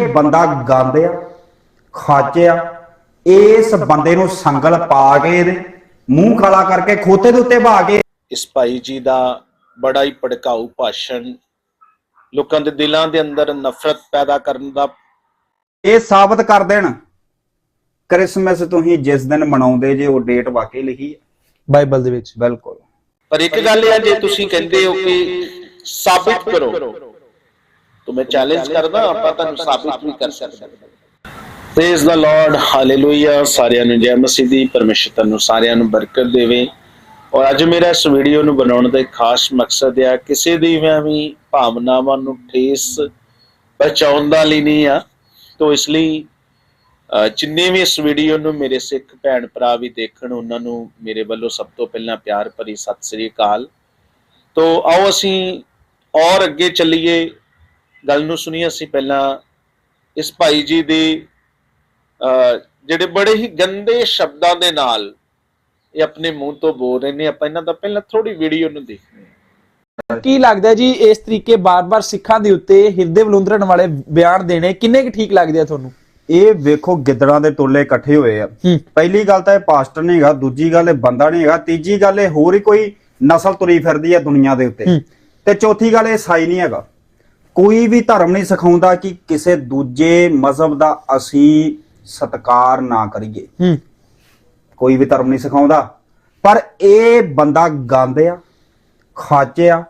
ਇਹ ਬੰਦਾ ਗੰਦ ਆ ਖੱਚ ਆ ਇਸ ਬੰਦੇ ਨੂੰ ਸੰਗਲ ਪਾ ਕੇ ਇਹਦੇ ਮੂੰਹ ਕਾਲਾ ਕਰਕੇ ਖੋਤੇ ਦੇ ਉੱਤੇ ਬਹਾ ਕੇ। ਇਸ ਭਾਈ ਜੀ ਦਾ ਬੜਾ ਹੀ ਭੜਕਾਊ ਭਾਸ਼ਣ ਲੋਕਾਂ ਦੇ ਦਿਲਾਂ ਦੇ ਅੰਦਰ ਨਫ਼ਰਤ ਪੈਦਾ ਕਰਨ ਦਾ। ਇਹ ਸਾਬਤ ਕਰ ਦੇਣ। ਕ੍ਰਿਸਮਸ ਤੁਸੀਂ ਜਿਸ ਦਿਨ ਮਨਾਉਂਦੇ ਜੇ ਉਹ ਡੇਟ ਵਾਕਈ ਲਿਖੀ ਹੈ। ਬਾਈਬਲ ਦੇ ਵਿੱਚ। ਬਿਲਕੁਲ। ਪਰ ਇੱਕ ਗੱਲ ਇਹ ਹੈ ਜੇ ਤੁਸੀਂ ਕਹਿੰਦੇ ਹੋ ਕਿ ਸਾਬਿਤ ਕਰੋ ਤਾਂ ਮੈਂ ਚੈਲੰਜ ਕਰਦਾ ਆਪਾਂ ਤੁਹਾਨੂੰ ਸਾਬਿਤ ਵੀ ਕਰ ਸਕਦੇ ਪ੍ਰੇਜ਼ ਦਾ ਲਾਰਡ ਹਾਲੇਲੂਇਆ ਸਾਰਿਆਂ ਨੂੰ ਜੈ ਮਸੀਹ ਦੀ ਪਰਮੇਸ਼ਰ ਤੁਹਾਨੂੰ ਸਾਰਿਆਂ ਨੂੰ ਬਰਕਤ ਦੇਵੇ। ਔਰ ਅੱਜ ਮੇਰਾ ਇਸ ਵੀਡੀਓ ਨੂੰ ਬਣਾਉਣ ਦਾ ਇੱਕ ਖਾਸ ਮਕਸਦ ਹੈ ਕਿਸੇ ਦੀ ਵੀ ਭਾਵਨਾਵਾਂ ਨੂੰ ਠੇਸ ਪਹੁੰਚਾਉਣ ਦਾ ਲਈ ਨਹੀਂ ਆ। ਤੋਂ ਇਸ ਲਈ ਜਿੰਨੇ ਵੀ ਇਸ ਵੀਡੀਓ ਨੂੰ ਮੇਰੇ ਸਿੱਖ ਭੈਣ ਭਰਾ ਵੀ ਦੇਖਣ ਉਹਨਾਂ ਨੂੰ ਮੇਰੇ ਵੱਲੋਂ ਸਭ ਤੋਂ ਪਹਿਲਾਂ ਪਿਆਰ ਭਰੀ ਸਤਿ ਸ੍ਰੀ ਅਕਾਲ। ਤੋਂ ਆਓ ਅਸੀਂ ਔਰ ਅੱਗੇ ਚੱਲੀਏ। ਗੱਲ ਨੂੰ ਸੁਣੀਏ ਅਸੀਂ ਪਹਿਲਾਂ ਇਸ ਭਾਈ ਜੀ ਦੇ ਜਿਹੜੇ ਬੜੇ ਹੀ ਗੰਦੇ ਸ਼ਬਦਾਂ ਦੇ ਨਾਲ ਇਹ ਆਪਣੇ ਮੂੰਹ ਤੋਂ ਬੋਲ ਰਹੇ ਨੇ ਆਪਾਂ ਇਹਨਾਂ ਦਾ ਪਹਿਲਾਂ ਥੋੜੀ ਵੀਡੀਓ ਨੂੰ ਦੇਖਦੇ ਹਾਂ। ਕੀ ਲੱਗਦਾ ਜੀ ਇਸ ਤਰੀਕੇ ਬਾਰ-ਬਾਰ ਸਿੱਖਾਂ ਦੇ ਉੱਤੇ ਹਿਰਦੇ ਬਲੁੰਦਰਨ ਵਾਲੇ ਬਿਆਨ ਦੇਣੇ ਕਿੰਨੇ ਕੁ ਠੀਕ ਲੱਗਦੇ ਆ ਤੁਹਾਨੂੰ? ਇਹ ਵੇਖੋ ਗਿੱਦੜਾਂ ਦੇ ਟੋਲੇ ਇਕੱਠੇ ਹੋਏ ਆ। ਪਹਿਲੀ ਗੱਲ ਤਾਂ ਇਹ ਪਾਸਟਰ ਨਹੀਂ ਹੈਗਾ ਦੂਜੀ ਗੱਲ ਇਹ ਬੰਦਾ ਨਹੀਂ ਹੈਗਾ ਤੀਜੀ ਗੱਲ ਇਹ ਹੋਰ ਹੀ ਕੋਈ ਨਸਲ ਤੁਰੀ ਫਿਰਦੀ ਹੈ ਦੁਨੀਆ ਦੇ ਉੱਤੇ। ਤੇ ਚੌਥੀ ਗੱਲ ਇਹ ਸਾਈ ਨਹੀਂ ਹੈਗਾ। ਕੋਈ ਵੀ ਧਰਮ ਨਹੀਂ ਸਿਖਾਉਂਦਾ ਕਿ ਕਿਸੇ ਦੂਜੇ ਮਜ਼ਹਬ ਦਾ ਅਸੀਂ ਸਤਕਾਰ ਨਾ ਕਰੀਏ। ਹੂੰ। ਕੋਈ ਵੀ ਧਰਮ ਨਹੀਂ ਸਿਖਾਉਂਦਾ। ਪਰ ਇਹ ਬੰਦਾ ਗੰਦ ਆ ਖੱਚ ਆ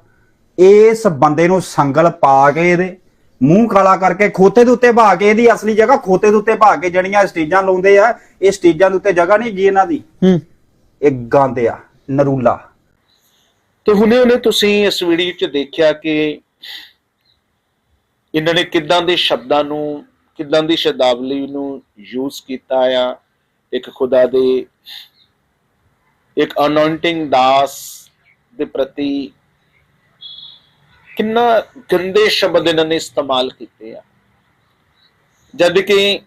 ਇਸ ਬੰਦੇ ਨੂੰ ਸੰਗਲ ਪਾ ਕੇ ਇਹਦੇ ਮੂੰਹ ਕਾਲਾ ਕਰਕੇ ਖੋਤੇ ਦੇ ਉੱਤੇ ਬਹਾ ਕੇ ਇਹਦੀ ਅਸਲੀ ਜਗ੍ਹਾ ਖੋਤੇ ਦੇ ਉੱਤੇ ਬਹਾ ਕੇ ਜਿਹੜੀਆਂ ਸਟੇਜਾਂ ਲਾਉਂਦੇ ਆ ਇਹ ਸਟੇਜਾਂ ਦੇ ਉੱਤੇ ਜਗ੍ਹਾ ਨਹੀਂ ਜੀ ਇਹਨਾਂ ਦੀ। ਹੂੰ। ਇਹ ਗੰਦ ਆ ਨਰੂਲਾ। ਤੇ ਹੁਣੇ ਹੁਣੇ ਤੁਸੀਂ ਇਸ ਵੀਡੀਓ 'ਚ ਦੇਖਿਆ ਕਿ ਇਹਨਾਂ ਨੇ ਕਿੱਦਾਂ ਦੇ ਸ਼ਬਦਾਂ ਨੂੰ, ਕਿੱਦਾਂ ਦੀ ਸ਼ਬਦਾਵਲੀ ਨੂੰ ਯੂਜ਼ ਕੀਤਾ ਆ? ਇੱਕ ਖੁਦਾ ਦੇ, ਇੱਕ ਅਨੋਇੰਟਿੰਗ ਦਾਸ ਦੇ ਪ੍ਰਤੀ ਕਿੰਨਾ ਗੰਦੇ ਸ਼ਬਦ ਇਹਨਾਂ ਨੇ ਇਸਤੇਮਾਲ ਕੀਤੇ ਆ। ਜਦ ਕਿ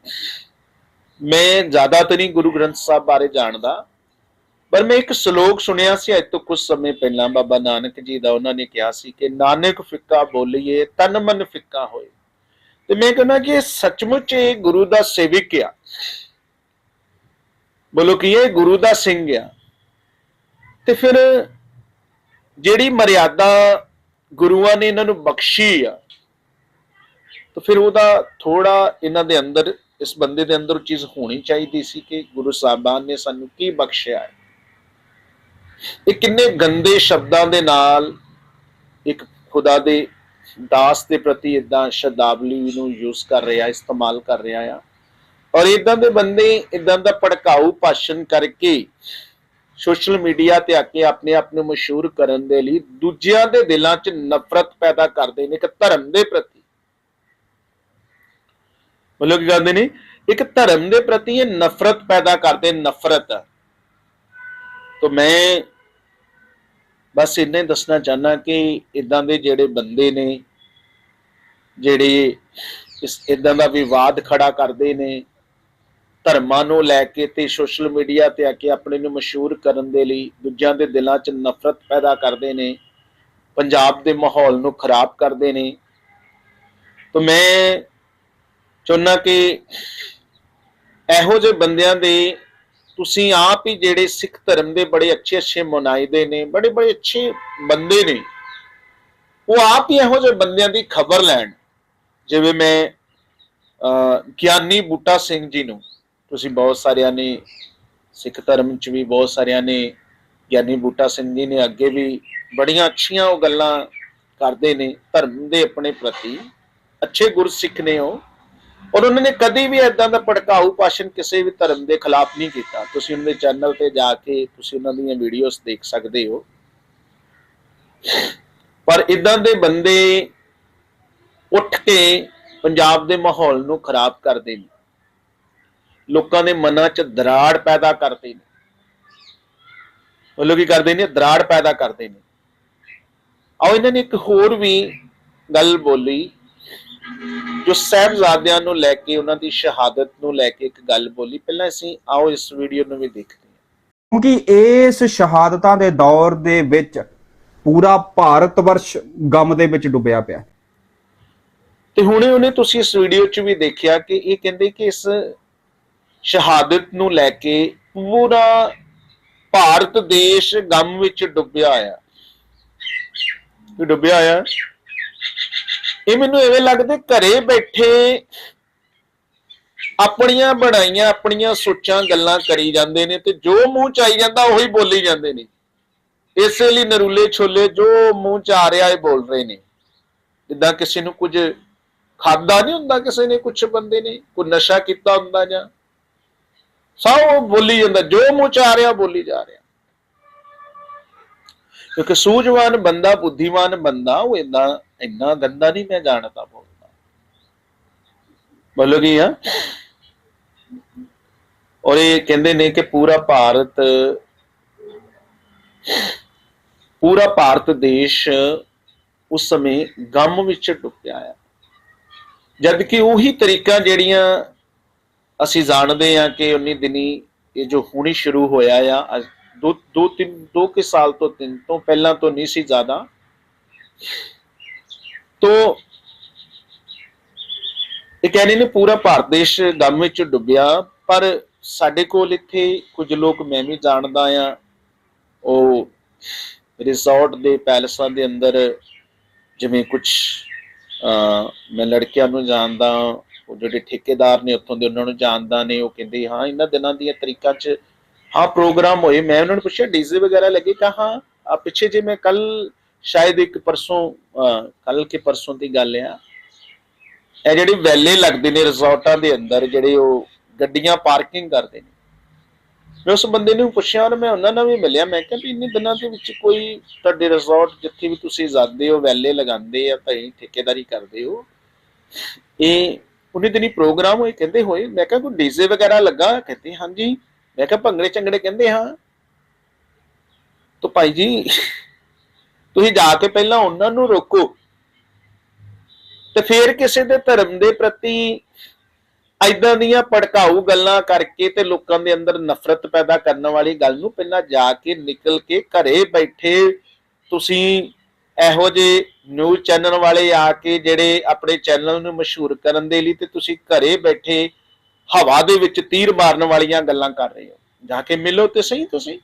ਮੈਂ ਜ਼ਿਆਦਾ ਤਾਂ ਨਹੀਂ ਗੁਰੂ ਗ੍ਰੰਥ ਸਾਹਿਬ ਬਾਰੇ ਜਾਣਦਾ ਪਰ ਮੈਂ ਇੱਕ ਸ਼ਲੋਕ ਸੁਣਿਆ ਸੀ ਅੱਜ ਤੋਂ ਕੁਝ ਸਮੇਂ ਪਹਿਲਾਂ ਬਾਬਾ ਨਾਨਕ ਜੀ ਦਾ, ਉਹਨਾਂ ਨੇ ਕਿਹਾ ਸੀ ਕਿ ਨਾਨਕ ਫਿੱਕਾ ਬੋਲੀਏ, ਤਨ ਮਨ ਫਿੱਕਾ ਹੋਏ। ਤੇ ਮੈਂ ਕਹਿੰਦਾ ਕਿ ਇਹ ਸੱਚਮੁੱਚ ਇਹ ਗੁਰੂ ਦਾ ਸੇਵਕ ਆ। ਬੋਲੋ ਕਿ ਇਹ ਗੁਰੂ ਦਾ ਸਿੰਘ ਆ। ਤੇ ਫਿਰ ਜਿਹੜੀ ਮਰਿਆਦਾ ਗੁਰੂਆਂ ਨੇ ਇਹਨਾਂ ਨੂੰ ਬਖਸ਼ੀ ਆ, ਤਾਂ ਫਿਰ ਉਹਦਾ ਥੋੜਾ ਇਹਨਾਂ ਦੇ ਅੰਦਰ, ਇਸ ਬੰਦੇ ਦੇ ਅੰਦਰ ਉਹ ਚੀਜ਼ ਹੋਣੀ ਚਾਹੀਦੀ ਸੀ ਕਿ ਗੁਰੂ ਸਾਹਿਬਾਨ ਨੇ ਸਾਨੂੰ ਕੀ ਬਖਸ਼ਿਆ ਹੈ। ਇਹ ਕਿੰਨੇ ਗੰਦੇ ਸ਼ਬਦਾਂ ਦੇ ਨਾਲ ਇੱਕ ਖੁਦਾ ਦੇ ਦਾਸ ਦੇ ਪ੍ਰਤੀ ਇਦਾਂ ਸ਼ਬਦਾਵਲੀ ਨੂੰ ਯੂਜ਼ ਕਰ ਰਿਹਾ, ਇਸਤੇਮਾਲ ਕਰ ਰਿਹਾ ਆ। ਔਰ ਇਦਾਂ ਦੇ ਬੰਦੇ ਇਦਾਂ ਦਾ ਭੜਕਾਊ ਭਾਸ਼ਣ ਕਰਕੇ ਸੋਸ਼ਲ ਮੀਡੀਆ ਤੇ ਆ ਕੇ ਆਪਣੇ ਆਪ ਨੂੰ ਮਸ਼ਹੂਰ ਕਰਨ ਦੇ ਲਈ ਦੂਜਿਆਂ ਦੇ ਦਿਲਾਂ 'ਚ ਨਫ਼ਰਤ ਪੈਦਾ ਕਰਦੇ ਨੇ ਇੱਕ ਧਰਮ ਦੇ ਪ੍ਰਤੀ। ਮਤਲਬ ਕੀ ਕਹਿੰਦੇ ਨੇ? ਇੱਕ ਧਰਮ ਦੇ ਪ੍ਰਤੀ ਇਹ ਨਫ਼ਰਤ ਪੈਦਾ ਕਰਦੇ, ਨਫ਼ਰਤ। ਤਾਂ ਮੈਂ ਬਸ ਇੰਨੇ ਦੱਸਣਾ ਚਾਹਨਾ ਕਿ ਇਦਾਂ ਦੇ ਜਿਹੜੇ ਬੰਦੇ ਨੇ, ਜਿਹੜੇ ਇਸ ਇਦਾਂ ਦਾ ਵਿਵਾਦ ਖੜਾ ਕਰਦੇ ਨੇ, ਧਰਮਾਂ ਨੂੰ ਲੈ ਕੇ ਤੇ ਸੋਸ਼ਲ ਮੀਡੀਆ ਤੇ ਆ ਕੇ ਆਪਣੇ ਨੂੰ ਮਸ਼ਹੂਰ ਕਰਨ ਦੇ ਲਈ ਦੂਜਿਆਂ ਦੇ ਦਿਲਾਂ 'ਚ ਨਫ਼ਰਤ ਪੈਦਾ ਕਰਦੇ ਨੇ, ਪੰਜਾਬ ਦੇ ਮਾਹੌਲ ਨੂੰ ਖਰਾਬ ਕਰਦੇ ਨੇ। ਤਾਂ ਮੈਂ ਚਾਹੁੰਦਾ ਕਿ ਇਹੋ ਜਿਹੇ ਬੰਦਿਆਂ ਦੇ ਤੁਸੀਂ ਆਪ ਹੀ ਜਿਹੜੇ ਸਿੱਖ ਧਰਮ ਦੇ ਬੜੇ ਅੱਛੇ ਅੱਛੇ ਮੁਨਾਇਦੇ ਨੇ, ਬੜੇ ਬੜੇ ਅੱਛੇ ਬੰਦੇ ਨੇ, ਉਹ ਆਪ ਹੀ ਇਹੋ ਜਿਹੇ ਬੰਦਿਆਂ ਦੀ ਖਬਰ ਲੈਣ। ਜਿਵੇਂ ਮੈਂ ਗਿਆਨੀ ਬੂਟਾ ਸਿੰਘ ਜੀ ਨੂੰ, ਤੁਸੀਂ ਬਹੁਤ ਸਾਰਿਆਂ ਨੇ ਸਿੱਖ ਧਰਮ ਚ ਵੀ ਬਹੁਤ ਸਾਰਿਆਂ ਨੇ, ਗਿਆਨੀ ਬੂਟਾ ਸਿੰਘ ਜੀ ਨੇ ਅੱਗੇ ਵੀ ਬੜੀਆਂ ਅੱਛੀਆਂ ਉਹ ਗੱਲਾਂ ਕਰਦੇ ਨੇ, ਧਰਮ ਦੇ ਆਪਣੇ ਪ੍ਰਤੀ। ਅੱਛੇ ਗੁਰਸਿੱਖ ਨੇ ਉਹ। ਔਰ ਉਹਨਾਂ ਨੇ ਕਦੀ ਵੀ ਇਦਾਂ ਦਾ ਭੜਕਾਊ ਭਾਸ਼ਣ ਕਿਸੇ ਵੀ ਧਰਮ ਦੇ ਖਿਲਾਫ ਨਹੀਂ ਕੀਤਾ। ਤੁਸੀਂ ਉਹਨਾਂ ਦੇ ਚੈਨਲ ਤੇ ਜਾ ਕੇ ਤੁਸੀਂ ਉਹਨਾਂ ਦੀਆਂ ਵੀਡੀਓਜ਼ ਦੇਖ ਸਕਦੇ ਹੋ। ਪਰ ਇਦਾਂ ਦੇ ਬੰਦੇ ਉੱਠ ਕੇ ਪੰਜਾਬ ਦੇ ਮਾਹੌਲ ਨੂੰ ਖਰਾਬ ਕਰਦੇ ਨੇ। ਲੋਕਾਂ ਦੇ ਮਨਾਂ 'ਚ ਦਰਾੜ ਪੈਦਾ ਕਰਦੇ ਨੇ। ਉਹ ਲੋਕ ਕੀ ਕਰਦੇ ਨੇ? ਦਰਾੜ ਪੈਦਾ ਕਰਦੇ ਨੇ। ਆਓ ਇਹਨਾਂ ਨੇ ਇੱਕ ਹੋਰ ਵੀ ਗੱਲ ਬੋਲੀ। ਜੋ ਸਾਹਿਬਜ਼ਾਦਿਆਂ ਨੂੰ ਲੈ ਕੇ ਉਹਨਾਂ ਦੀ ਸ਼ਹਾਦਤ ਨੂੰ ਲੈ ਕੇ ਇੱਕ ਗੱਲ ਬੋਲੀ ਪਹਿਲਾਂ ਅਸੀਂ ਆਓ ਇਸ ਵੀਡੀਓ ਨੂੰ ਵੀ ਦੇਖਦੇ ਹਾਂ। ਕਿਉਂਕਿ ਇਸ ਸ਼ਹਾਦਤਾਂ ਦੇ ਦੌਰ ਦੇ ਵਿੱਚ ਪੂਰਾ ਭਾਰਤ ਵਰਸ਼ ਗਮ ਦੇ ਵਿੱਚ ਡੁੱਬਿਆ ਪਿਆ। ਤੇ ਹੁਣੇ ਉਹਨੇ ਤੁਸੀਂ ਇਸ ਵੀਡੀਓ 'ਚ ਵੀ ਦੇਖਿਆ ਕਿ ਇਹ ਕਹਿੰਦੇ ਕਿ ਇਸ ਸ਼ਹਾਦਤ ਨੂੰ ਲੈ ਕੇ ਪੂਰਾ ਭਾਰਤ ਦੇਸ਼ ਗਮ ਵਿੱਚ ਡੁੱਬਿਆ ਆ ਕਿ ਡੁੱਬਿਆ ਆ ਇਹ ਮੈਨੂੰ ਐਵੇਂ ਲੱਗਦਾ ਘਰੇ ਬੈਠੇ ਆਪਣੀਆਂ ਬਣਾਈਆਂ, ਆਪਣੀਆਂ ਸੋਚਾਂ, ਗੱਲਾਂ ਕਰੀ ਜਾਂਦੇ ਨੇ ਤੇ ਜੋ ਮੂੰਹ ਚ ਆਈ ਜਾਂਦਾ, ਉਹੀ ਬੋਲੀ ਜਾਂਦੇ ਨੇ। ਇਸੇ ਲਈ ਨਰੂਲੇ ਛੋਲੇ ਜੋ ਮੂੰਹ ਚ ਆ ਰਿਹਾ, ਇਹ ਬੋਲ ਰਹੇ ਨੇ। ਜਿੱਦਾਂ ਕਿਸੇ ਨੂੰ ਕੁਝ ਖਾਦਾ ਨਹੀਂ ਹੁੰਦਾ, ਕਿਸੇ ਨੇ ਕੁਝ ਬੰਦੇ ਨੇ, ਕੋਈ ਨਸ਼ਾ ਕੀਤਾ ਹੁੰਦਾ ਜਾਂ, ਸਭ ਬੋਲੀ ਜਾਂਦਾ। ਜੋ ਮੂੰਹ ਚ ਆ ਰਿਹਾ ਬੋਲੀ ਜਾ ਰਿਹਾ। ਕਿਉਂਕਿ ਸੂਝਵਾਨ ਬੰਦਾ, ਬੁੱਧੀਮਾਨ ਬੰਦਾ, ਉਹ ਇੰਨਾ ਇੰਨਾ ਗੰਦਾ ਨਹੀਂ ਮੈਂ ਜਾਣਦਾ ਬੋਲਦਾ ਬੋਲੋ ਆ? ਔਰ ਇਹ ਕਹਿੰਦੇ ਨੇ ਕਿ ਪੂਰਾ ਭਾਰਤ ਪੂਰਾ ਭਾਰਤ ਦੇਸ਼ ਉਸ ਸਮੇਂ ਗਮ ਵਿੱਚ ਡੁੱਬਿਆ ਆ। ਜਦ ਕਿ ਉਹੀ ਤਰੀਕਾ ਜਿਹੜੀਆਂ ਅਸੀਂ ਜਾਣਦੇ ਆ ਕਿ ਉਨੀ ਦਿਨੀ ਇਹ ਜੋ ਹੁਣੀ ਸ਼ੁਰੂ ਹੋਇਆ ਆ ਦੋ ਦੋ ਤਿੰਨ, ਦੋ ਕੇ ਸਾਲ ਤੋਂ ਤਿੰਨ ਤੋਂ ਪਹਿਲਾਂ ਤੋਂ ਨਹੀਂ ਸੀ ਜ਼ਿਆਦਾ। ਤੋ ਇਹ ਕਹਿੰਦੇ ਨੇ ਪੂਰਾ ਭਾਰਤ ਦੇਸ਼ ਗਮ ਵਿੱਚ ਡੁੱਬਿਆ, ਪਰ ਸਾਡੇ ਕੋਲ ਇੱਥੇ ਕੁਝ ਲੋਕ ਮੈਂ ਵੀ ਜਾਣਦਾ ਆ ਉਹ ਰਿਜ਼ੋਰਟ ਦੇ ਪੈਲਸਾਂ ਦੇ ਅੰਦਰ ਜਿਵੇਂ ਕੁਝ ਮੈਂ ਲੜਕਿਆਂ ਨੂੰ ਜਾਣਦਾ, ਉਹ ਜਿਹੜੇ ਠੇਕੇਦਾਰ ਨੇ ਉੱਥੋਂ ਦੇ ਉਹਨਾਂ ਨੂੰ ਜਾਣਦਾ ਨੇ, ਉਹ ਕਹਿੰਦੇ ਹਾਂ, ਇਹਨਾਂ ਦਿਨਾਂ ਦੀਆਂ ਤਰੀਕਾਂ 'ਚ ਹਾਂ ਪ੍ਰੋਗਰਾਮ ਹੋਏ। ਮੈਂ ਉਹਨਾਂ ਨੂੰ ਪੁੱਛਿਆ, ਡੀਜ਼ੇ ਵਗੈਰਾ ਲੱਗੇ? ਕਹਾ, ਹਾਂ ਆ ਪਿੱਛੇ ਜੇ ਮੈਂ ਕੱਲ ਸ਼ਾਇਦ ਇੱਕ ਪਰਸੋਂ ਕੱਲ ਕੇ ਪਰਸੋਂ ਦੀ ਗੱਲ ਆ। ਇਹ ਜਿਹੜੇ ਵੈਲੇ ਲੱਗਦੇ ਨੇ ਰਿਜ਼ੋਰਟਾਂ ਦੇ ਅੰਦਰ, ਜਿਹੜੇ ਉਹ ਗੱਡੀਆਂ ਪਾਰਕਿੰਗ ਕਰਦੇ ਨੇ। ਮੈਂ ਉਸ ਬੰਦੇ ਨੂੰ ਪੁੱਛਿਆ ਔਰ ਮੈਂ ਉਹਨਾਂ ਨਾਲ ਵੀ ਮਿਲਿਆ। ਮੈਂ ਕਿਹਾ ਵੀ ਇੰਨੇ ਦਿਨਾਂ ਦੇ ਵਿੱਚ ਕੋਈ ਤੁਹਾਡੇ ਰਿਜ਼ੋਰਟ ਜਿੱਥੇ ਵੀ ਤੁਸੀਂ ਜਾਂਦੇ ਹੋ, ਵੈਲੇ ਲਗਾਉਂਦੇ ਆ, ਭਾਈ ਠੇਕੇਦਾਰੀ ਕਰਦੇ ਹੋ, ਇਹ ਉਹਨੇ ਦਿਨੀ ਪ੍ਰੋਗਰਾਮ ਹੋਏ, ਕਹਿੰਦੇ ਹੋਏ, ਮੈਂ ਕਿਹਾ ਕੋਈ ਡੀਜ਼ੇ ਵਗੈਰਾ ਲੱਗਾ? ਕਹਿੰਦੇ, ਹਾਂਜੀ। ਮੈਂ ਕਿਹਾ ਭੰਗੜੇ ਚੰਗੜੇ ਕਹਿੰਦੇ ਹਾਂ। ਤਾਂ ਭਾਈ ਜੀ, ਤੁਸੀਂ ਜਾ ਕੇ ਪਹਿਲਾਂ ਉਹਨਾਂ ਨੂੰ ਰੋਕੋ ਤੇ ਫਿਰ ਕਿਸੇ ਦੇ ਧਰਮ ਦੇ ਪ੍ਰਤੀ ਐਦਾਂ ਦੀਆਂ ਭੜਕਾਊ ਗੱਲਾਂ ਕਰਕੇ ਤੇ ਲੋਕਾਂ ਦੇ ਅੰਦਰ ਨਫ਼ਰਤ ਪੈਦਾ ਕਰਨ ਵਾਲੀ ਗੱਲ ਨੂੰ ਪਹਿਲਾਂ ਜਾ ਕੇ ਨਿਕਲ ਕੇ ਘਰੇ ਬੈਠੇ ਤੁਸੀਂ ਇਹੋ ਜਿਹੇ ਨਿਊਜ਼ ਚੈਨਲ ਵਾਲੇ ਆ ਕੇ ਜਿਹੜੇ ਆਪਣੇ ਚੈਨਲ ਨੂੰ ਮਸ਼ਹੂਰ ਕਰਨ ਦੇ ਲਈ ਤੇ ਤੁਸੀਂ ਘਰੇ ਬੈਠੇ ਹਵਾ ਦੇ ਵਿੱਚ ਤੀਰ ਮਾਰਨ ਵਾਲੀਆਂ ਗੱਲਾਂ ਕਰ ਰਹੇ ਹੋ। ਜਾ ਕੇ ਮਿਲੋ ਤੇ ਸਹੀ ਤੁਸੀਂ।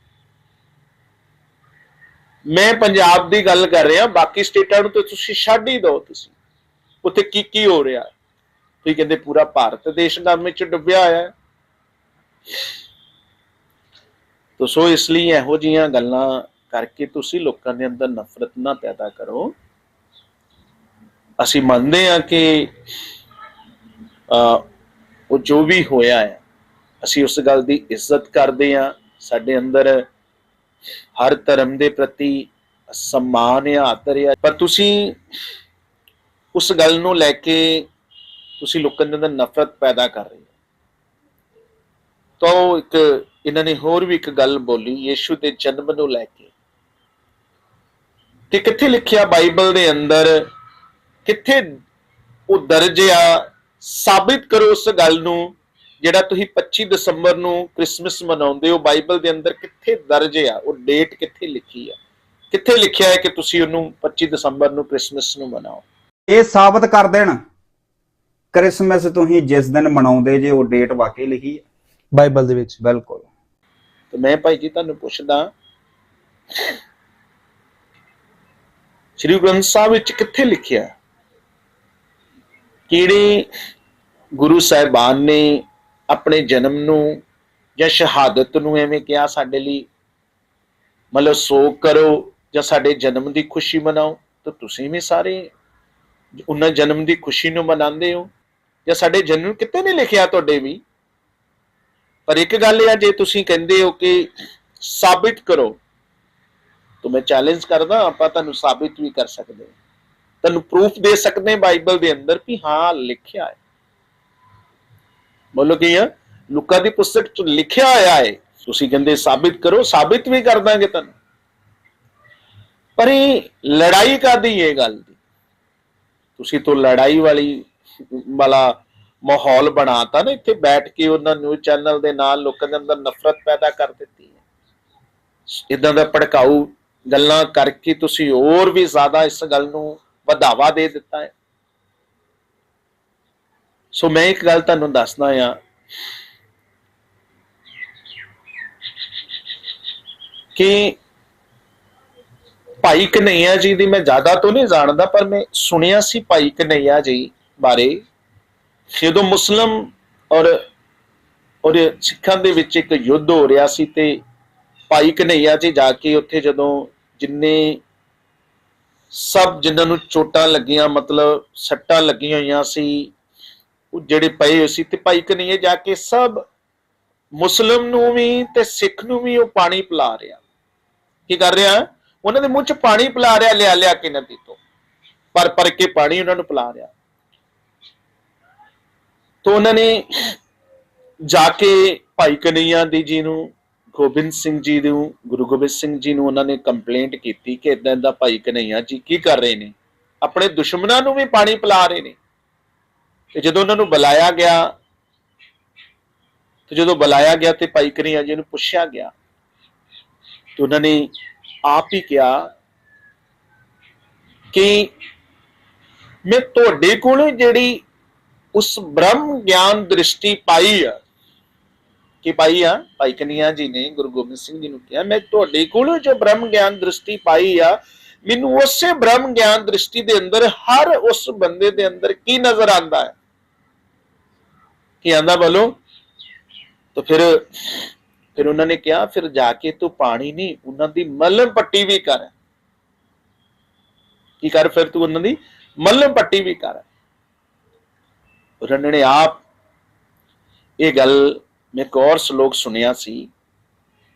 ਮੈਂ ਪੰਜਾਬ ਦੀ ਗੱਲ ਕਰ ਰਿਹਾ, ਬਾਕੀ ਸਟੇਟਾਂ ਨੂੰ ਤੇ ਤੁਸੀਂ ਛੱਡ ਹੀ ਦਿਓ ਤੁਸੀਂ। ਉੱਥੇ ਕੀ ਕੀ ਹੋ ਰਿਹਾ? ਤੁਸੀਂ ਕਹਿੰਦੇ ਪੂਰਾ ਭਾਰਤ ਦੇਸ਼ ਨਾਮ ਵਿੱਚ ਡੁੱਬਿਆ ਹੋਇਆ ਹੈ। ਤੋ ਸੋ ਇਸ ਲਈ ਇਹੋ ਜੀਆਂ ਗੱਲਾਂ ਕਰਕੇ ਤੁਸੀਂ ਲੋਕਾਂ ਦੇ ਅੰਦਰ ਨਫ਼ਰਤ ਨਾ ਪੈਦਾ ਕਰੋ। ਅਸੀਂ ਮੰਨਦੇ ਹਾਂ ਕਿ ਉਹ ਜੋ ਵੀ ਹੋਇਆ ਹੈ, ਅਸੀਂ ਉਸ ਗੱਲ ਦੀ ਇੱਜ਼ਤ ਕਰਦੇ ਹਾਂ। ਸਾਡੇ ਅੰਦਰ ਹਰ ਧਰਮ ਦੇ ਪ੍ਰਤੀ ਸਨਮਾਨ ਹੈ, ਆਦਰ ਹੈ। ਪਰ ਤੁਸੀਂ ਉਸ ਗੱਲ ਨੂੰ ਲੈ ਕੇ ਤੁਸੀਂ ਲੋਕਾਂ ਦੇ ਅੰਦਰ ਨਫ਼ਰਤ ਪੈਦਾ ਕਰ ਰਹੇ ਹੋ। ਤਾਂ ਇੱਕ ਇਹਨਾਂ ਨੇ ਹੋਰ ਵੀ ਇੱਕ ਗੱਲ ਬੋਲੀ, ਯੀਸ਼ੂ ਦੇ ਜਨਮ ਨੂੰ ਲੈ ਕੇ। ਕਿ ਕਿੱਥੇ ਲਿਖਿਆ ਬਾਈਬਲ ਦੇ ਅੰਦਰ, ਕਿੱਥੇ ਉਹ ਦਰਜ ਆ ਸਾਬਿਤ ਕਰੋ ਉਸ ਗੱਲ ਨੂੰ ਜਿਹੜਾ ਤੁਸੀਂ 25 ਦਸੰਬਰ ਨੂੰ ਕ੍ਰਿਸਮਸ ਮਨਾਉਂਦੇ ਹੋ ਬਾਈਬਲ ਦੇ ਅੰਦਰ ਕਿੱਥੇ ਦਰਜ ਆ ਉਹ ਡੇਟ ਕਿੱਥੇ ਲਿਖੀ ਆ? ਕਿੱਥੇ ਲਿਖਿਆ ਹੈ ਕਿ ਤੁਸੀਂ ਉਹਨੂੰ 25 ਦਸੰਬਰ ਨੂੰ ਕ੍ਰਿਸਮਸ ਨੂੰ ਮਨਾਓ? ਇਹ ਸਾਬਤ ਕਰ ਦੇਣ। ਕ੍ਰਿਸਮਸ ਤੁਸੀਂ ਜਿਸ ਦਿਨ ਮਨਾਉਂਦੇ ਜੇ ਉਹ ਡੇਟ ਵਾਕਈ ਲਿਖੀ ਹੈ ਬਾਈਬਲ ਦੇ ਵਿੱਚ। ਬਿਲਕੁਲ। ਤੇ ਮੈਂ ਭਾਈ ਜੀ ਤੁਹਾਨੂੰ ਪੁੱਛਦਾ ਸ੍ਰੀ ਗੁਰੂ ਗ੍ਰੰਥ ਸਾਹਿਬ ਵਿੱਚ ਕਿੱਥੇ ਲਿਖਿਆ? ਕਿਹੜੇ ਗੁਰੂ ਸਾਹਿਬਾਨ ਨੇ ਆਪਣੇ ਜਨਮ ਨੂੰ ਜਾਂ ਸ਼ਹਾਦਤ ਨੂੰ ਐਵੇਂ ਕਿਹਾ ਸਾਡੇ ਲਈ? ਮਤਲਬ ਸੋਗ ਕਰੋ ਜਾਂ ਸਾਡੇ ਜਨਮ ਦੀ ਖੁਸ਼ੀ ਮਨਾਓ, ਤਾਂ ਤੁਸੀਂ ਵੀ ਸਾਰੇ ਉਹਨਾਂ ਜਨਮ ਦੀ ਖੁਸ਼ੀ ਨੂੰ ਮਨਾਉਂਦੇ ਹੋ। ਜਾਂ ਸਾਡੇ ਜਨਮ ਨੂੰ ਕਿਤੇ ਨਹੀਂ ਲਿਖਿਆ ਤੁਹਾਡੇ ਵੀ? ਪਰ ਇੱਕ ਗੱਲ ਇਹ ਆ, ਜੇ ਤੁਸੀਂ ਕਹਿੰਦੇ ਹੋ ਕਿ ਸਾਬਿਤ ਕਰੋ, ਤਾਂ ਮੈਂ ਚੈਲੰਜ ਕਰਦਾ, ਆਪਾਂ ਤੁਹਾਨੂੰ ਸਾਬਿਤ ਵੀ ਕਰ ਸਕਦੇ ਹਾਂ। ਤੁਹਾਨੂੰ ਪ੍ਰੂਫ ਦੇ ਸਕਦੇ ਬਾਈਬਲ ਦੇ ਅੰਦਰ ਵੀ ਹਾਂ, ਲਿਖਿਆ ਹੈ। ਬੋਲੋ ਕੀ ਆ? ਲੁਕਾ ਦੀ ਪੁਸਤਕ ਚ ਲਿਖਿਆ ਹੋਇਆ ਹੈ। ਤੁਸੀਂ ਕਹਿੰਦੇ ਸਾਬਿਤ ਕਰੋ, ਸਾਬਿਤ ਵੀ ਕਰ ਦਾਂਗੇ ਤੁਹਾਨੂੰ ਪਰ ਇਹ ਲੜਾਈ ਕਾਦੀ ਇਹ ਗੱਲ ਦੀ? ਤੁਸੀਂ ਤੋਂ ਲੜਾਈ ਵਾਲੀ ਵਾਲਾ ਮਾਹੌਲ ਬਣਾਤਾ ਨਾ, ਇੱਥੇ ਬੈਠ ਕੇ ਉਹਨਾਂ ਨਿਊਜ਼ ਚੈਨਲ ਦੇ ਨਾਲ ਲੋਕਾਂ ਦੇ ਅੰਦਰ ਨਫ਼ਰਤ ਪੈਦਾ ਕਰ ਦਿੱਤੀ ਹੈ। ਇਦਾਂ ਦਾ ਭੜਕਾਊ ਗੱਲਾਂ ਕਰਕੇ ਤੁਸੀਂ ਹੋਰ ਵੀ ਜ਼ਿਆਦਾ ਇਸ ਗੱਲ ਨੂੰ ਵਧਾਵਾ ਦੇ ਦਿੱਤਾ ਹੈ। ਸੋ ਮੈਂ ਇੱਕ ਗੱਲ ਤੁਹਾਨੂੰ ਦੱਸਦਾ ਆ ਕਿ ਭਾਈ ਕਨਈਆ ਜੀ ਦੀ ਮੈਂ ਜ਼ਿਆਦਾ ਤੋਂ ਨਹੀਂ ਜਾਣਦਾ, ਪਰ ਮੈਂ ਸੁਣਿਆ ਸੀ ਭਾਈ ਕਨਈਆ ਜੀ ਬਾਰੇ ਜਦੋਂ ਮੁਸਲਮ ਔਰ ਔਰ ਸਿੱਖਾਂ ਦੇ ਵਿੱਚ ਇੱਕ ਯੁੱਧ ਹੋ ਰਿਹਾ ਸੀ ਤੇ ਭਾਈ ਕਨਈਆ ਜੀ ਜਾ ਕੇ ਉੱਥੇ ਜਦੋਂ ਜਿੰਨੇ ਸਭ ਜਿਨ੍ਹਾਂ ਨੂੰ ਚੋਟਾਂ ਲੱਗੀਆਂ, ਮਤਲਬ ਸੱਟਾਂ ਲੱਗੀਆਂ ਹੋਈਆਂ ਸੀ, ਉਹ ਜਿਹੜੇ ਪਏ ਹੋਏ ਸੀ ਤੇ ਭਾਈ ਕਨਈਆ ਜਾ ਕੇ ਸਭ ਮੁਸਲਮ ਨੂੰ ਵੀ ਤੇ ਸਿੱਖ ਨੂੰ ਵੀ ਉਹ ਪਾਣੀ ਪਿਲਾ ਰਿਹਾ। ਕੀ ਕਰ ਰਿਹਾ? ਉਹਨਾਂ ਦੇ ਮੂੰਹ 'ਚ ਪਾਣੀ ਪਿਲਾ ਰਿਹਾ, ਲਿਆ ਲਿਆ ਕੇ ਨਦੀ ਤੋਂ। ਪਰ ਪਰ ਕੇ ਪਾਣੀ ਉਹਨਾਂ ਨੂੰ ਪਿਲਾ ਰਿਹਾ। ਤੋਂ ਉਹਨਾਂ ਨੇ ਜਾ ਕੇ ਭਾਈ ਕਨਈਆ ਦੀ ਜੀ ਨੂੰ ਗੋਬਿੰਦ ਸਿੰਘ ਜੀ ਨੂੰ, ਗੁਰੂ ਗੋਬਿੰਦ ਸਿੰਘ ਜੀ ਨੂੰ ਉਹਨਾਂ ਨੇ ਕੰਪਲੇਂਟ ਕੀਤੀ ਕਿ ਇਦਾਂ ਦਾ ਭਾਈ ਕਨਈਆ ਜੀ ਕੀ ਕਰ ਰਹੇ ਨੇ? ਆਪਣੇ ਦੁਸ਼ਮਣਾਂ ਨੂੰ ਵੀ ਪਾਣੀ ਪਿਲਾ ਰਹੇ ਨੇ। ਤੇ ਜਦੋਂ ਉਹਨਾਂ ਨੂੰ ਬੁਲਾਇਆ ਗਿਆ, ਤੇ ਜਦੋਂ ਬੁਲਾਇਆ ਗਿਆ ਤੇ ਭਾਈ ਕਨਈਆ ਜੀ ਨੂੰ ਪੁੱਛਿਆ ਗਿਆ, ਤੇ ਉਹਨਾਂ ਨੇ ਆਪ ਹੀ ਕਿਹਾ ਕਿ ਮੈਂ ਤੁਹਾਡੇ ਕੋਲੋਂ ਜਿਹੜੀ ਉਸ ਬ੍ਰਹਮ ਗਿਆਨ ਦ੍ਰਿਸ਼ਟੀ ਪਾਈ ਆ ਕਿ ਪਾਈ ਆ ਭਾਈ ਕਨਈਆ ਜੀ ਨੇ, ਗੁਰੂ ਗੋਬਿੰਦ ਸਿੰਘ ਜੀ ਨੂੰ ਕਿਹਾ, ਮੈਂ ਤੁਹਾਡੇ ਕੋਲ ਜੋ ਬ੍ਰਹਮ ਗਿਆਨ ਦ੍ਰਿਸ਼ਟੀ ਪਾਈ ਆ, ਮੈਨੂੰ ਉਸੇ ਬ੍ਰਹਮ ਗਿਆਨ ਦ੍ਰਿਸ਼ਟੀ ਦੇ ਅੰਦਰ, ਹਰ ਉਸ ਬੰਦੇ ਦੇ ਅੰਦਰ ਕੀ ਨਜ਼ਰ ਆਂਦਾ ਹੈ? ਕੀ ਆਂਦਾ ਬੋਲੋ? ਤਾਂ ਫਿਰ ਫਿਰ ਉਹਨਾਂ ਨੇ ਕਿਹਾ, ਫਿਰ ਜਾ ਕੇ ਤੂੰ ਪਾਣੀ ਨਹੀਂ, ਉਹਨਾਂ ਦੀ ਮੱਲਮ ਪੱਟੀ ਵੀ ਕਰ। ਕੀ ਕਰ ਫਿਰ ਤੂੰ ਉਹਨਾਂ ਦੀ? ਮੱਲਮ ਪੱਟੀ ਵੀ ਕਰ। ਉਹਨਾਂ ਨੇ ਆਪ, ਇਹ ਗੱਲ ਮੈਂ ਇੱਕ ਹੋਰ ਸ਼ਲੋਕ ਸੁਣਿਆ ਸੀ।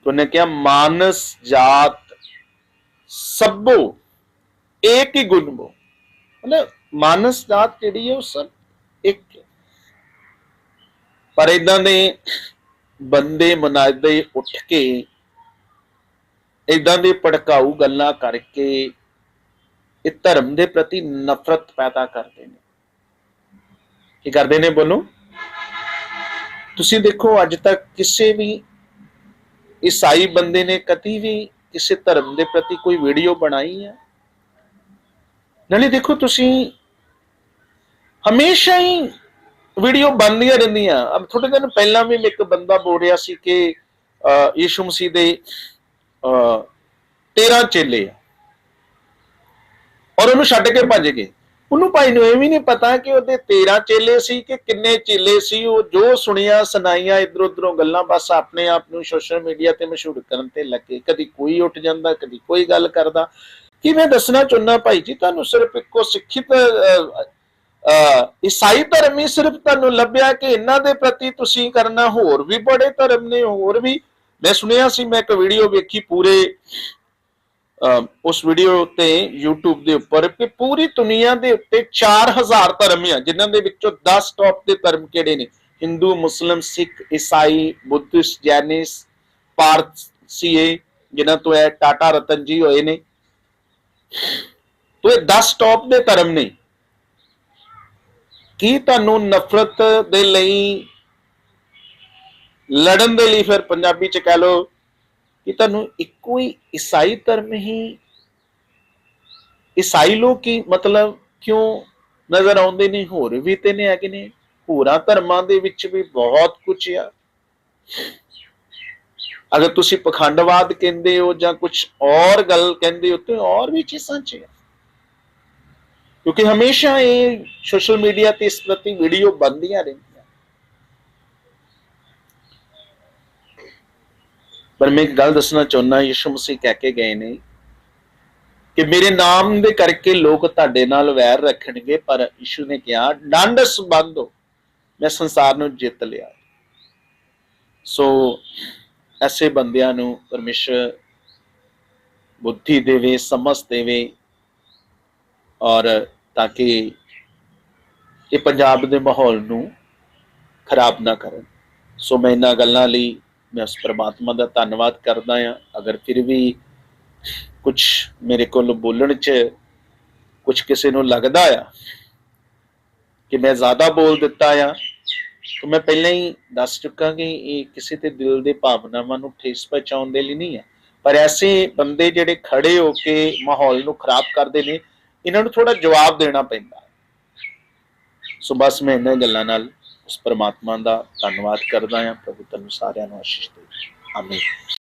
ਉਹਨੇ ਕਿਹਾ, ਮਾਨਸ ਜਾਤ ਸਭੋ ਇੱਕ ਹੀ ਗੁਣ ਬੋ। ਮਤਲਬ ਮਾਨਸ ਜਾਤ ਜਿਹੜੀ ਹੈ, ਉਹ ਸਭ ਇੱਕ ਪਰ ਇਦਾਂ ਦੇ ਬੰਦੇ ਮਨਾਦੇ ਉੱਠ ਕੇ ਇਦਾਂ ਦੇ ਭੜਕਾਊ ਗੱਲਾਂ ਕਰਕੇ ਇਹ ਧਰਮ ਦੇ ਪ੍ਰਤੀ ਨਫ਼ਰਤ ਪੈਦਾ ਕਰਦੇ ਨੇ। ਕੀ ਕਰਦੇ ਨੇ ਬੋਲੋ? ਤੁਸੀਂ ਦੇਖੋ ਅੱਜ ਤੱਕ ਕਿਸੇ ਵੀ ਈਸਾਈ ਬੰਦੇ ਨੇ ਕਦੀ ਵੀ ਕਿਸੇ ਧਰਮ ਦੇ ਪ੍ਰਤੀ ਕੋਈ ਵੀਡੀਓ ਬਣਾਈ ਹੈ? ਨਾਲੇ ਦੇਖੋ ਤੁਸੀਂ ਹਮੇਸ਼ਾ ਹੀ ਵੀਡੀਓ ਬਣਦੀਆਂ ਰਹਿੰਦੀਆਂ। ਅਬ ਥੋੜੇ ਦਿਨ ਪਹਿਲਾਂ ਵੀ ਇੱਕ ਬੰਦਾ ਬੋਲ ਰਿਹਾ ਸੀ ਕਿ ਅਹ, ਯੀਸ਼ੂ ਮਸੀਹ ਦੇ ਅਹ, 13 ਚੇਲੇ ਆ। ਔਰ ਉਹਨੂੰ ਛੱਡ ਕੇ ਭੱਜ ਗਏ। ਉਹਨੂੰ ਭਾਈ ਨੂੰ ਇਹ ਵੀ ਨਹੀਂ ਪਤਾ ਕਿ ਉਹਦੇ 13 ਚੇਲੇ ਸੀ ਕਿ ਕਿੰਨੇ ਚੇਲੇ ਸੀ ਉਹ ਜੋ ਸੁਣਿਆ ਸੁਣਾਈਆਂ ਇਧਰ ਉਧਰੋਂ ਗੱਲਾਂ ਬਸ ਆਪਣੇ ਆਪ ਨੂੰ ਸੋਸ਼ਲ ਮੀਡੀਆ ਤੇ ਮਸ਼ਹੂਰ ਕਰਨ ਤੇ ਲੱਗੇ। ਕਦੀ ਕੋਈ ਉੱਠ ਜਾਂਦਾ ਕਦੀ ਕੋਈ ਗੱਲ ਕਰਦਾ। ਕੀ ਮੈਂ ਦੱਸਣਾ ਚਾਹੁੰਦਾ ਭਾਈ ਜੀ? ਤੁਹਾਨੂੰ ਸਿਰਫ ਇੱਕੋ ਸਿੱਖਿਤ ਅਹ, ਅਹ, ਈਸਾਈ ਧਰਮ ਹੀ ਸਿਰਫ ਤੁਹਾਨੂੰ ਲੱਭਿਆ ਕਿ ਇਹਨਾਂ ਦੇ ਪ੍ਰਤੀ ਤੁਸੀਂ ਕਰਨਾ ਹੋਰ ਵੀ ਬੜੇ ਧਰਮ ਨੇ ਹੋਰ ਵੀ। ਮੈਂ ਸੁਣਿਆ ਸੀ ਮੈਂ ਇੱਕ ਵੀਡੀਓ ਵੇਖੀ ਪੂਰੇ ਉਸ ਵੀਡੀਓ ਤੇ YouTube ਦੇ ਉੱਪਰ ਕਿ ਪੂਰੀ ਦੁਨੀਆ ਦੇ ਉੱਤੇ 4000 ਧਰਮ ਆ, ਜਿਨ੍ਹਾਂ ਦੇ ਵਿੱਚੋਂ 10 ਟੌਪ ਦੇ ਧਰਮ ਕਿਹੜੇ ਨੇ? ਹਿੰਦੂ ਮੁਸਲਮ ਸਿੱਖ ਈਸਾਈ ਬੁੱਧਿਸਟ ਜੈਨਿਸ ਪਾਰਸੀਏ ਜਿਨ੍ਹਾਂ ਤੋਂ ਇਹ ਟਾਟਾ ਰਤਨ ਜੀ ਹੋਏ ਨੇ। ਤੋ ਇਹ 10 ਟੌਪ ਦੇ ਧਰਮ ਨੇ। ਕੀ ਤੁਹਾਨੂੰ ਨਫ਼ਰਤ ਦੇ ਲਈ, ਲੜਨ ਦੇ ਲਈ ਫਿਰ ਪੰਜਾਬੀ ਚ ਕਹਿ ਲਓ ਕਿ ਤੁਹਾਨੂੰ ਇੱਕੋ ਹੀ ਈਸਾਈ ਧਰਮ ਹੀ ਈਸਾਈ ਲੋਕ ਹੀ ਮਤਲਬ ਕਿਉਂ ਨਜ਼ਰ ਆਉਂਦੇ ਨੇ, ਹੋਰ ਵੀ ਤੇ ਨੇ ਹੈਗੇ ਨੇ? ਹੋਰਾਂ ਧਰਮਾਂ ਦੇ ਵਿੱਚ ਵੀ ਬਹੁਤ ਕੁਝ ਆ। ਅਗਰ ਤੁਸੀਂ ਪਖੰਡਵਾਦ ਕਹਿੰਦੇ ਹੋ ਜਾਂ ਕੁਝ ਔਰ ਗੱਲ ਕਹਿੰਦੇ ਹੋ ਤੇ ਔਰ ਵੀ ਚੀਜ਼ਾਂ ਚ ਆ। ਕਿਉਂਕਿ ਹਮੇਸ਼ਾ ਇਹ ਸੋਸ਼ਲ ਮੀਡੀਆ ਤੇ ਇਸ ਪ੍ਰਤੀ ਵੀਡੀਓ ਬੰਦੀਆਂ ਰਹਿੰਦੀਆਂ। ਪਰ ਮੈਂ ਇੱਕ ਗੱਲ ਦੱਸਣਾ ਚਾਹੁੰਦਾ, ਯਿਸੂ ਮਸੀਹ ਕਹਿ ਕੇ ਗਏ ਨੇ ਕਿ ਮੇਰੇ ਨਾਮ ਦੇ ਕਰਕੇ ਲੋਕ ਤੁਹਾਡੇ ਨਾਲ ਵੈਰ ਰੱਖਣਗੇ, ਪਰ ਯਿਸੂ ਨੇ ਕਿਹਾ, ਡੰਡ ਸੰਬੰਧੋ ਮੈਂ ਸੰਸਾਰ ਨੂੰ ਜਿੱਤ ਲਿਆ। ਸੋ ਐਸੇ ਬੰਦਿਆਂ ਨੂੰ ਪਰਮੇਸ਼ਰ ਬੁੱਧੀ ਦੇਵੇ, ਸਮਝ ਦੇਵੇ ਔਰ ਤਾਂ ਕਿ ਇਹ ਪੰਜਾਬ ਦੇ ਮਾਹੌਲ ਨੂੰ ਖਰਾਬ ਨਾ ਕਰਨ। ਸੋ ਮੈਂ ਇਹਨਾਂ ਗੱਲਾਂ ਲਈ ਮੈਂ ਉਸ ਪ੍ਰਮਾਤਮਾ ਦਾ ਧੰਨਵਾਦ ਕਰਦਾ ਹਾਂ। ਅਗਰ ਫਿਰ ਵੀ ਕੁਝ ਮੇਰੇ ਕੋਲ ਬੋਲਣ 'ਚ ਕੁਝ ਕਿਸੇ ਨੂੰ ਲੱਗਦਾ ਆ ਕਿ ਮੈਂ ਜ਼ਿਆਦਾ ਬੋਲ ਦਿੱਤਾ ਆ, ਤਾਂ ਮੈਂ ਪਹਿਲਾਂ ਹੀ ਦੱਸ ਚੁੱਕਾ ਕਿ ਇਹ ਕਿਸੇ ਦੇ ਦਿਲ ਦੇ ਭਾਵਨਾਵਾਂ ਨੂੰ ਠੇਸ ਪਹੁੰਚਾਉਣ ਦੇ ਲਈ ਨਹੀਂ ਆ। ਪਰ ਐਸੇ ਬੰਦੇ ਜਿਹੜੇ ਖੜੇ ਹੋ ਕੇ ਮਾਹੌਲ ਨੂੰ ਖਰਾਬ ਕਰਦੇ ਨੇ, ਇਹਨਾਂ ਨੂੰ ਥੋੜਾ ਜਵਾਬ ਦੇਣਾ ਪੈਂਦਾ। ਸੋ ਬਸ ਮੈਂ ਇਹਨਾਂ ਗੱਲਾਂ ਨਾਲ ਉਸ ਪਰਮਾਤਮਾ ਦਾ ਧੰਨਵਾਦ ਕਰਦਾ ਹਾਂ। ਪ੍ਰਭੂ ਤੁਹਾਨੂੰ ਸਾਰਿਆਂ ਨੂੰ ਆਸ਼ੀਸ਼ ਦੇ। ਆਮੀਨ।